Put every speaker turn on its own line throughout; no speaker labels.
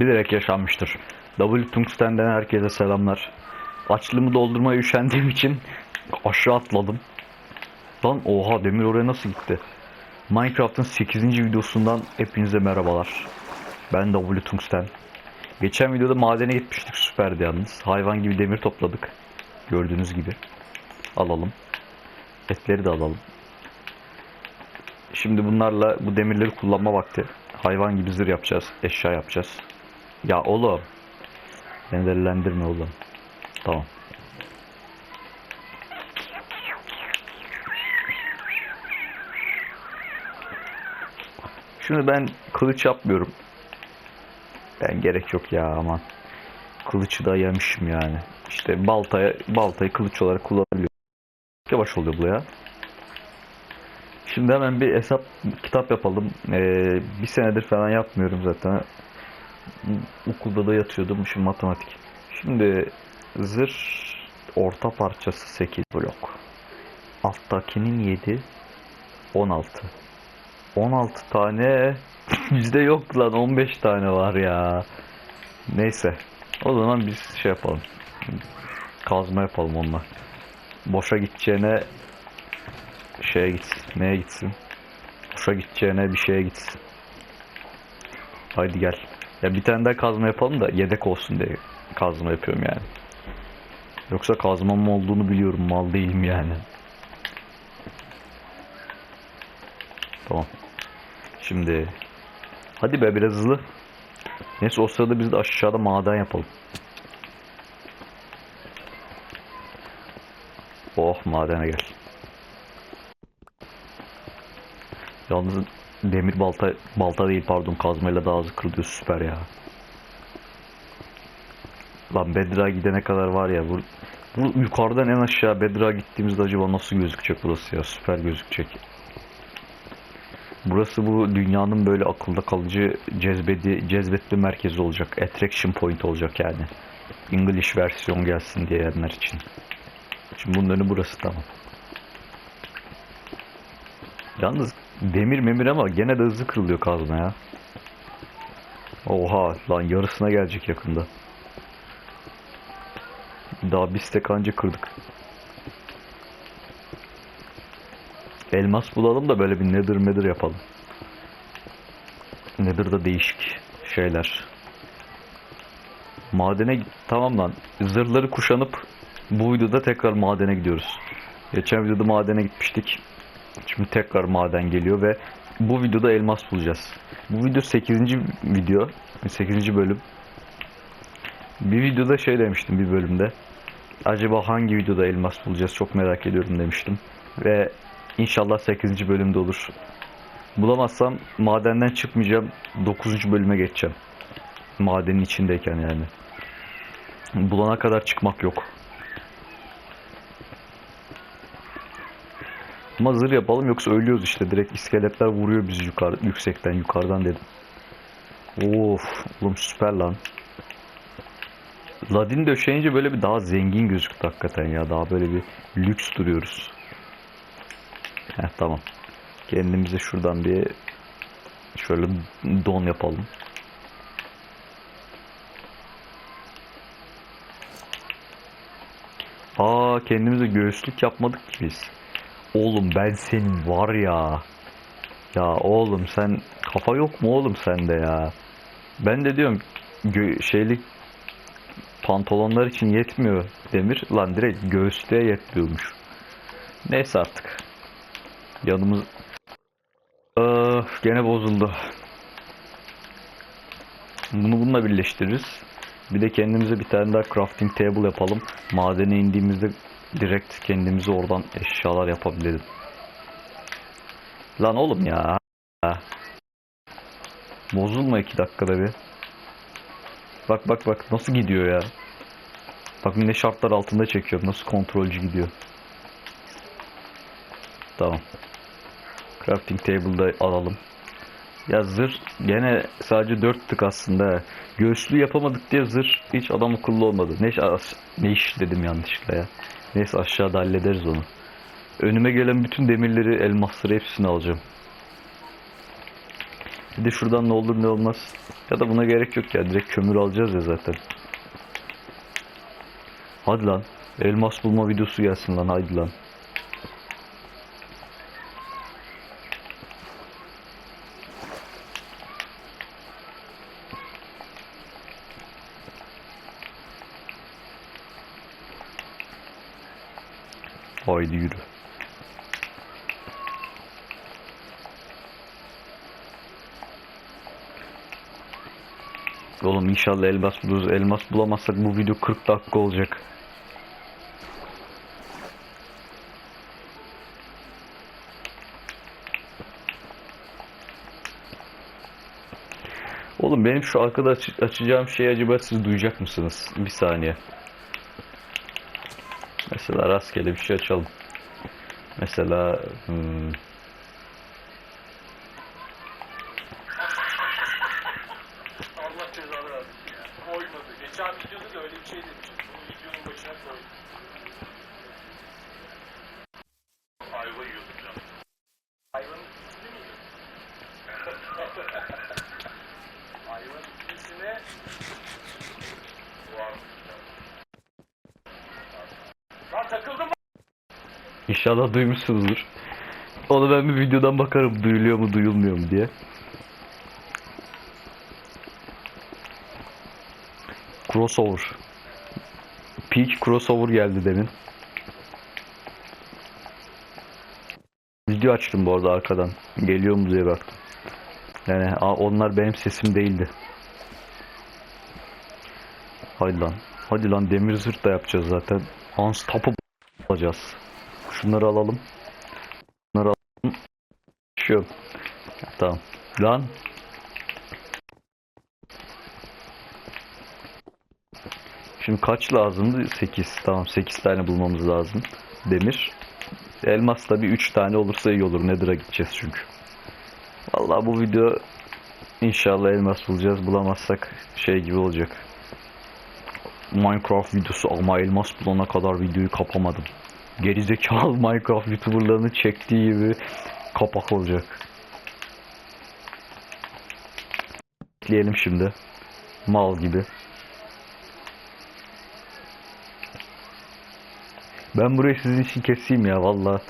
bilerek yaşanmıştır. W Tungsten'den herkese selamlar. Açlığımı doldurmaya üşendiğim için aşağı atladım. Lan oha demir oraya nasıl gitti? Minecraft'ın 8. videosundan hepinize merhabalar. Ben W Tungsten. Geçen videoda madene gitmiştik süperdi yalnız. Hayvan gibi demir topladık. Gördüğünüz gibi. Alalım. Etleri de alalım. Şimdi bunlarla bu demirleri kullanma vakti. Hayvan gibi zırh yapacağız. Eşya yapacağız. Ya oğlum. Beni delilendirme oğlum. Tamam. Şunu ben kılıç yapmıyorum. Ben gerek yok ya aman. Kılıçı da yemişim yani. İşte baltaya baltayı kılıç olarak kullanabiliyorum. Yavaş oluyor bu ya. Şimdi hemen bir hesap kitap yapalım. Ee, bir senedir falan yapmıyorum zaten. Okulda da yatıyordum. Şimdi matematik. Şimdi zırh orta parçası 8 blok. Alttakinin 7 16. 16 tane bizde yok lan 15 tane var ya. Neyse. O zaman biz şey yapalım. Kazma yapalım onunla. Boşa gideceğine şeye gitsin. Neye gitsin? Boşa gideceğine bir şeye gitsin. Haydi gel. Ya bir tane daha kazma yapalım da yedek olsun diye kazma yapıyorum yani. Yoksa kazmam olduğunu biliyorum. Mal değilim yani. Tamam. Şimdi hadi be biraz hızlı. Neyse o sırada biz de aşağıda maden yapalım. Oh madene gel. Yalnız demir balta balta değil pardon kazmayla daha hızlı kırılıyor süper ya. Lan Bedra gidene kadar var ya bu, bu yukarıdan en aşağı Bedra gittiğimizde acaba nasıl gözükecek burası ya süper gözükecek. Burası bu dünyanın böyle akılda kalıcı cezbedi, cezbetli merkezi olacak. Attraction point olacak yani. English versiyon gelsin diyenler için. Şimdi önü burası tamam. Yalnız demir memir ama gene de hızlı kırılıyor kazma ya. Oha lan yarısına gelecek yakında. Daha bir stek anca kırdık. Elmas bulalım da böyle bir nether medir yapalım. Nether'da değişik şeyler. Madene tamam lan. Zırhları kuşanıp bu videoda tekrar madene gidiyoruz. Geçen videoda madene gitmiştik. Şimdi tekrar maden geliyor ve bu videoda elmas bulacağız. Bu video 8. video. 8. bölüm. Bir videoda şey demiştim bir bölümde. Acaba hangi videoda elmas bulacağız çok merak ediyorum demiştim. Ve inşallah 8. bölümde olur. Bulamazsam madenden çıkmayacağım. 9. bölüme geçeceğim. Madenin içindeyken yani. Bulana kadar çıkmak yok. Ama zırh yapalım yoksa ölüyoruz işte. Direkt iskeletler vuruyor bizi yukarı, yüksekten yukarıdan dedim. Of, oğlum süper lan. Ladin döşeyince böyle bir daha zengin gözüktü hakikaten ya. Daha böyle bir lüks duruyoruz. Heh tamam. Kendimize şuradan bir şöyle don yapalım. Aa kendimize göğüslük yapmadık ki biz. Oğlum ben senin var ya. Ya oğlum sen kafa yok mu oğlum sende ya? Ben de diyorum şeylik pantolonlar için yetmiyor demir. Lan direkt göğüslüğe yetmiyormuş. Neyse artık. Yanımız Öf, gene bozuldu. Bunu bununla birleştiririz. Bir de kendimize bir tane daha crafting table yapalım. Madene indiğimizde direkt kendimize oradan eşyalar yapabilelim. Lan oğlum ya. Bozulma iki dakikada bir. Bak bak bak nasıl gidiyor ya. Bak ne şartlar altında çekiyorum. Nasıl kontrolcü gidiyor. Tamam. Crafting table'da alalım. Ya zırh gene sadece 4 tık aslında. Göğüslü yapamadık diye zırh hiç adam akıllı olmadı. Ne, ne iş dedim yanlışlıkla ya. Neyse aşağıda hallederiz onu. Önüme gelen bütün demirleri, elmasları hepsini alacağım. Bir de şuradan ne olur ne olmaz. Ya da buna gerek yok ya. Direkt kömür alacağız ya zaten. Hadi lan. Elmas bulma videosu gelsin lan. Haydi lan. Haydi yürü. Oğlum inşallah elmas buluruz. Elmas bulamazsak bu video 40 dakika olacak. Oğlum benim şu arkada aç- açacağım şeyi acaba siz duyacak mısınız? Bir saniye. Mesela rastgele bir şey açalım. Mesela hmm,
Allah cezanı versin ya. Koymadı. Geçen videoda da öyle bir şey demiştim. Bunu videonun başına koy. Ayva yiyordum canım. Ayvanın ismi miydi? Ayvanın ismine varmış canım. Lan takıldım
İnşallah duymuşsunuzdur. Onu ben bir videodan bakarım duyuluyor mu duyulmuyor mu diye. Crossover. Peak crossover geldi demin. Video açtım bu arada arkadan. Geliyor mu diye baktım. Yani onlar benim sesim değildi. Hadi lan. Hadi lan demir zırh da yapacağız zaten. Unstoppable olacağız. Şunları alalım. Bunları alalım. Şu. Tamam. Lan. Şimdi kaç lazımdı? 8. Tamam 8 tane bulmamız lazım. Demir. Elmas da bir 3 tane olursa iyi olur. Nether'a gideceğiz çünkü. Vallahi bu video inşallah elmas bulacağız. Bulamazsak şey gibi olacak. Minecraft videosu ama elmas bulana kadar videoyu kapamadım. Gerizekalı Minecraft YouTuber'larının çektiği gibi kapak olacak. Bekleyelim şimdi. Mal gibi. Ben burayı sizin için keseyim ya valla.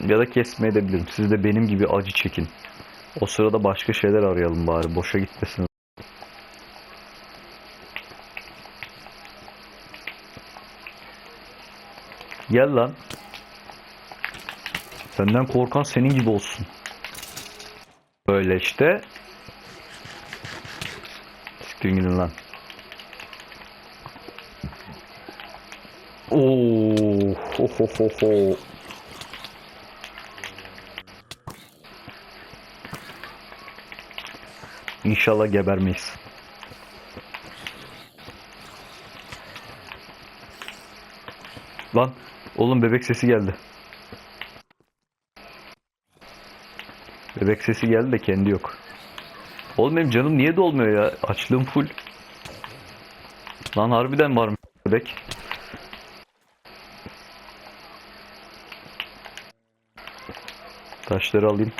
Ya da kesmeye de bilirim. Siz de benim gibi acı çekin. O sırada başka şeyler arayalım bari. Boşa gitmesin. Gel lan. Senden korkan senin gibi olsun. Böyle işte. Siktirin gidin lan. Oo, ho ho ho ho. İnşallah gebermeyiz. Lan oğlum bebek sesi geldi. Bebek sesi geldi de kendi yok. Oğlum benim canım niye dolmuyor ya? Açlığım full. Lan harbiden var mı bebek? Taşları alayım.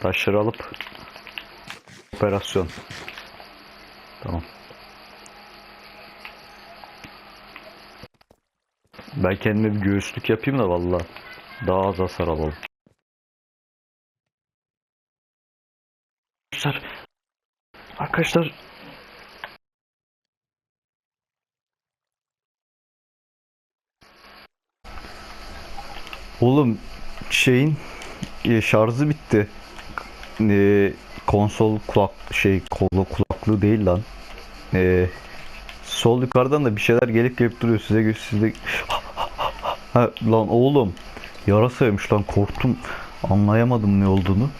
Taşları alıp operasyon. Tamam. Ben kendime bir göğüslük yapayım da valla. Daha az hasar alalım. Arkadaşlar. Arkadaşlar. Oğlum şeyin e, şarjı bitti. E, konsol kulak şey kolu kulaklığı değil lan. E, sol yukarıdan da bir şeyler gelip gelip duruyor size gö- size ha, lan oğlum yarasaymış lan korktum anlayamadım ne olduğunu.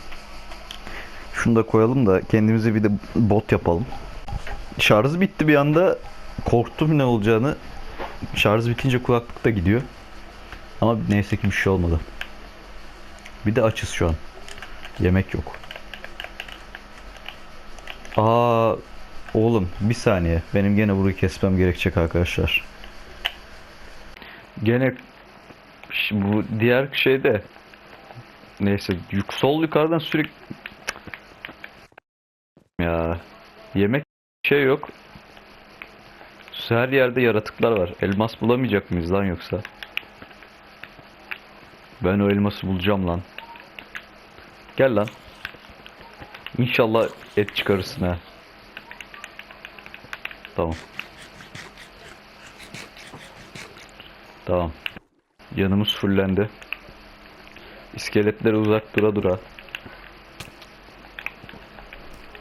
Şunu da koyalım da kendimize bir de bot yapalım. Şarjı bitti bir anda korktum ne olacağını. Şarj bitince kulaklık da gidiyor. Ama neyse ki bir şey olmadı. Bir de açız şu an. Yemek yok. Aa oğlum bir saniye. Benim gene burayı kesmem gerekecek arkadaşlar. Gene Ş- bu diğer şeyde Neyse yük sol yukarıdan sürekli ya yemek şey yok. Her yerde yaratıklar var. Elmas bulamayacak mıyız lan yoksa? Ben o elması bulacağım lan. Gel lan. İnşallah et çıkarırsın ha. Tamam. Tamam. Yanımız fullendi. İskeletler uzak dura dura.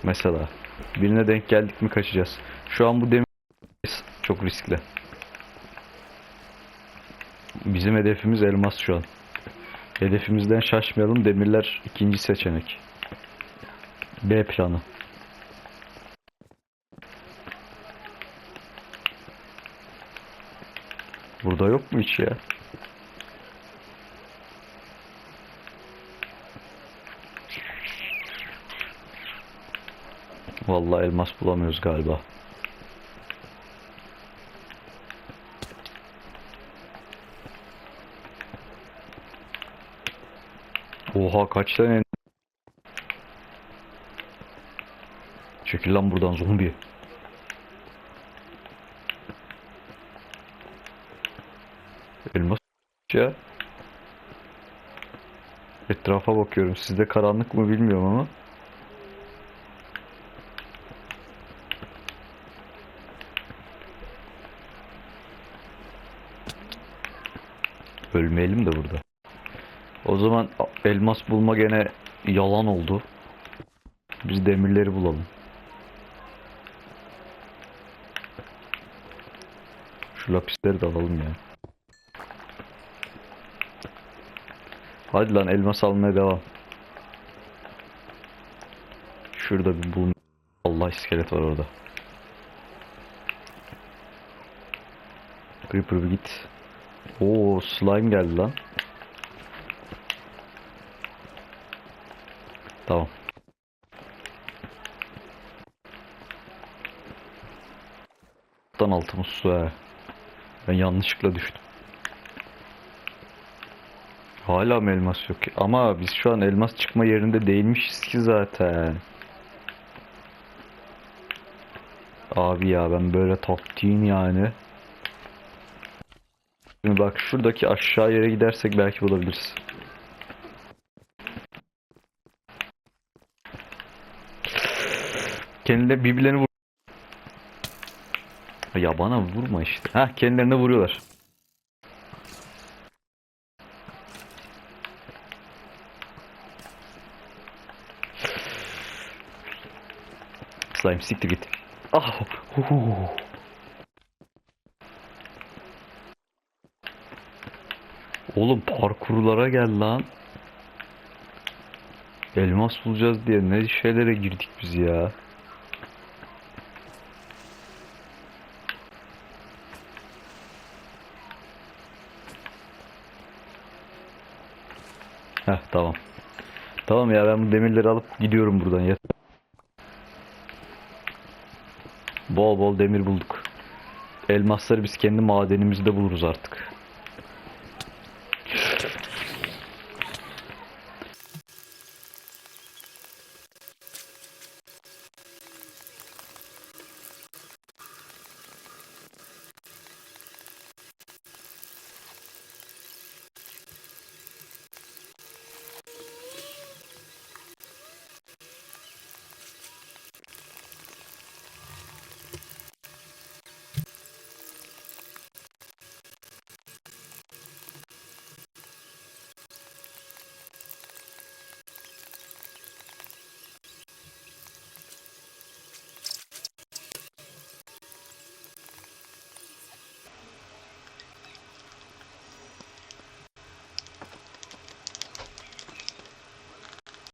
Mesela. Birine denk geldik mi kaçacağız. Şu an bu demir çok riskli. Bizim hedefimiz elmas şu an. Hedefimizden şaşmayalım. Demirler ikinci seçenek. B planı. Burada yok mu hiç ya? Vallahi elmas bulamıyoruz galiba. Oha kaç tane Çekil lan buradan zombi. Elmas ya. Etrafa bakıyorum. Sizde karanlık mı bilmiyorum ama. Ölmeyelim de burada. O zaman elmas bulma gene yalan oldu. Biz demirleri bulalım. Şu lapisleri de alalım ya. Hadi lan elmas almaya devam. Şurada bir bul. Allah iskelet var orada. Creeper bir git. Oo slime geldi lan. Tamam. Alttan altımız su he. Ben yanlışlıkla düştüm. Hala mı elmas yok ki? Ama biz şu an elmas çıkma yerinde değilmişiz ki zaten. Abi ya ben böyle taktiğin yani. Şimdi bak şuradaki aşağı yere gidersek belki bulabiliriz. Kendileri birbirlerini vur. Ya bana vurma işte. Ha kendilerine vuruyorlar. Slime siktir git. Ah. huhu. Oğlum parkurlara gel lan. Elmas bulacağız diye ne şeylere girdik biz ya. Heh tamam. Tamam ya ben bu demirleri alıp gidiyorum buradan ya. Bol bol demir bulduk. Elmasları biz kendi madenimizde buluruz artık.